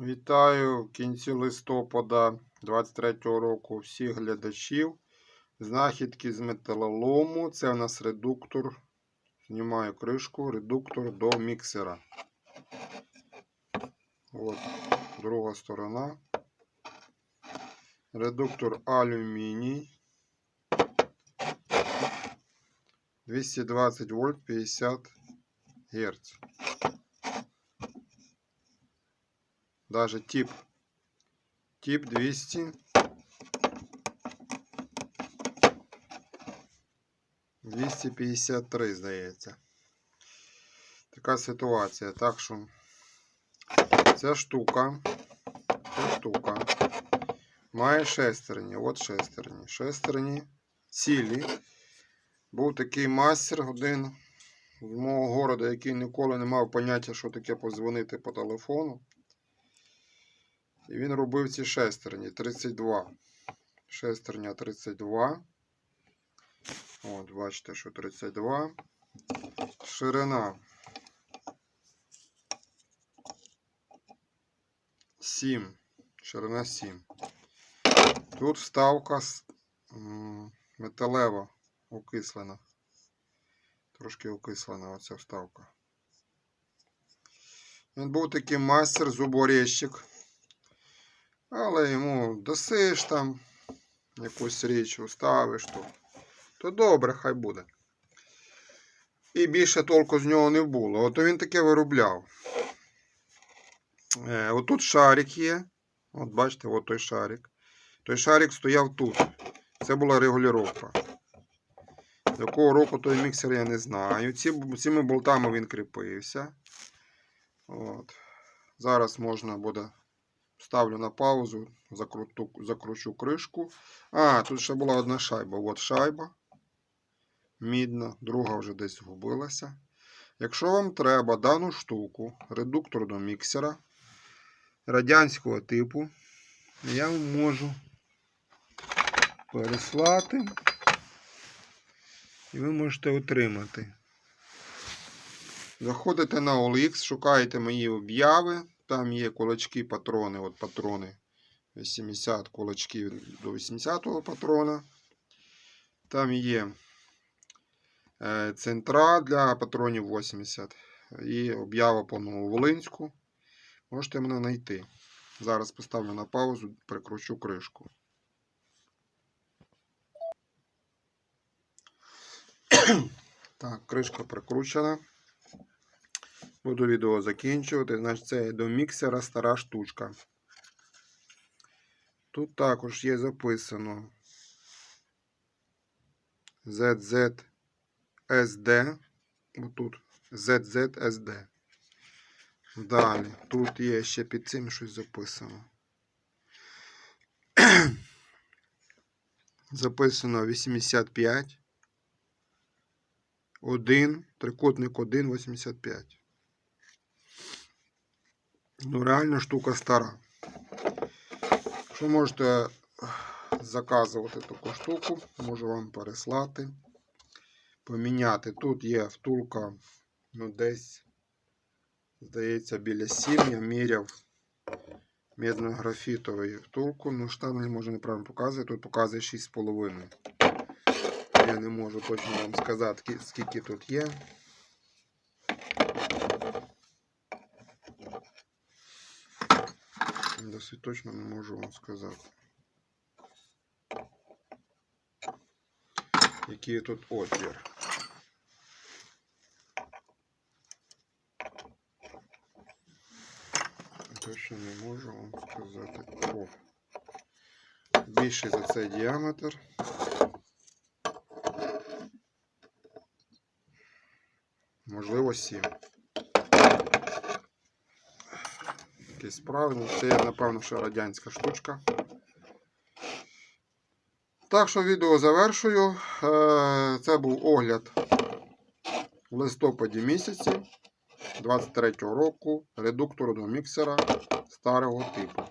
Вітаю в кінці листопада 23-го року всіх глядачів. Знахідки з металолому. Це у нас редуктор. Знімаю кришку, редуктор до міксера. От, друга сторона. Редуктор алюміній. 220 вольт 50 Гц. Даже тип. Тип 200. 253, здається. Така ситуація. Так що ця штука. Ця штука. Має шестерні. От шестерні. Шестерні цілі. Був такий мастер один з мого города, який ніколи не мав поняття, що таке позвонити по телефону. І він робив ці шестерні 32. Шестерня 32. От, бачите, що 32. Ширина 7. Ширина 7. Тут вставка металева окислена. Трошки окислена оця вставка. Він був такий мастер зуборезчик. Але йому досиш там якусь річ уставиш, то, то добре, хай буде. І більше толку з нього не було. Ото він таке виробляв. Е, отут шарик є. От бачите, от той шарик. Той шарик стояв тут. Це була регулювання. Якого року той міксер я не знаю. Ці, цими болтами він кріпився. От. Зараз можна буде Ставлю на паузу, закруту, закручу кришку. А, тут ще була одна шайба. От шайба. Мідна, друга вже десь згубилася. Якщо вам треба дану штуку, редуктор до міксера радянського типу, я вам можу переслати. І ви можете отримати. Заходите на OLX, шукаєте мої обяви. Там є кулачки, патрони. От патрони 80 кулачки до 80-го патрона. Там є е, центра для патронів 80. І об'ява по Нововолинську. Можете мене знайти. Зараз поставлю на паузу, прикручу кришку. Так, кришка прикручена. Буду відео закінчувати. Значить, це до міксера стара штучка. Тут також є записано ZZSD. Отут ZZSD. Далі. Тут є ще під цим щось записано. Записано 85. 1, трикутник 1, 85. Ну, реально штука стара. Що можете заказувати таку штуку, можу вам переслати, поміняти. Тут є втулка, ну, десь, здається, біля 7 я міряв медно-графітовий втулку. Ну, штан не може неправильно показувати, тут показує 6,5. Я не можу точно вам сказати, скільки тут є. Досить точно не можу вам сказати. Який тут отвір. Точно не можу вам сказати. О. Більший за цей діаметр. Можливо, 7. Якийсь справді. Це, напевно, ще радянська штучка. Так що відео завершую. Е, Це був огляд в листопаді місяці 23-го року до міксера старого типу.